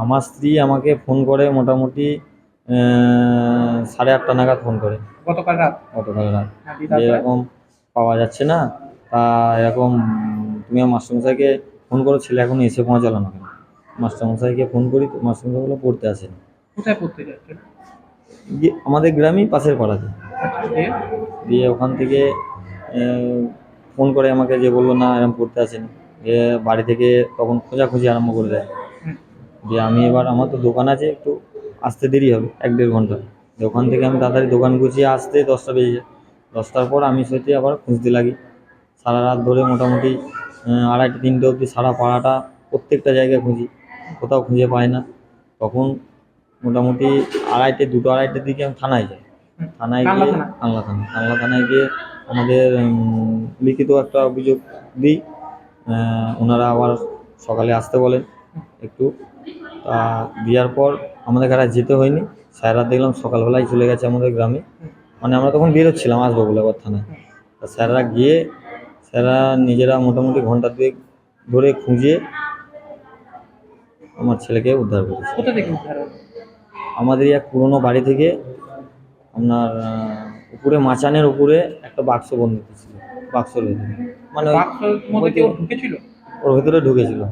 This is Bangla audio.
আমার স্ত্রী আমাকে ফোন করে মোটামুটি সাড়ে আটটা নাগাদ ফোন করে। গতকাল রাত? গতকাল রাত। হ্যাঁ, যে তারপরে? এরকম পাওয়া যাচ্ছে না তা এরকম তুমি আমার মাস্টারমশাইকে ফোন করো ছেলে এখন এসে পৌঁছালো না কেন? মাস্টারমশাইকে ফোন করি তো মাস্টারমশাই বলে পড়তে আসেনি কোথায় পড়তে যাচ্ছেন আমাদের গ্রামেই পাশের পাড়াতে। আচ্ছা দিয়ে? ওখান থেকে ফোন করে আমাকে যে বলল না এরকম পড়তে আসেনি। দিয়ে বাড়ি থেকে তখন খোঁজাখুঁজি আরম্ভ করে দেয়। দিয়ে আমি এবার আমার তো দোকান আছে একটু আসতে দেরি হবে এক দেড় ঘণ্টা। দোকান থেকে আমি তাড়াতাড়ি দোকান গুছিয়ে আসতে দশটা বেজে যায়। দশটার পর আমি সত্যি আবার খুঁজতে লাগি। সারা রাত ধরে মোটামুটি আড়াইটে তিনটে অবধি সারা পাড়াটা প্রত্যেকটা জায়গায় খুঁজি কোথাও খুঁজে পাই না। তখন মোটামুটি আড়াইটে দুটো আড়াইটের দিকে আমি থানায় যাই। থানায় গিয়ে? কানলা থানা। কানলা থানায় গিয়ে আমাদের লিখিত একটা অভিযোগ দিই। ওনারা আবার সকালে আসতে বলেন। একটু দেওয়ার পর আমাদের আর যেতে হয়নি। স্যাররা দেখলাম সকালবেলায় চলে গেছে আমাদের গ্রামে। মানে আমরা তখন বেরোচ্ছিলাম আসব বলে আবার থানায় তা স্যাররা গিয়ে স্যাররা নিজেরা মোটামুটি ঘণ্টা দুয়েক ধরে খুঁজে আমার ছেলেকে উদ্ধার করেছে। কোথা থেকে উদ্ধার আমাদের এক পুরনো বাড়ি থেকে আপনার উপরে মাচানের উপরে একটা বাক্স বন্ধ ছিল। বাক্স ভেতরে মানে বাক্সর ওর ভেতরে ঢুকেছিল।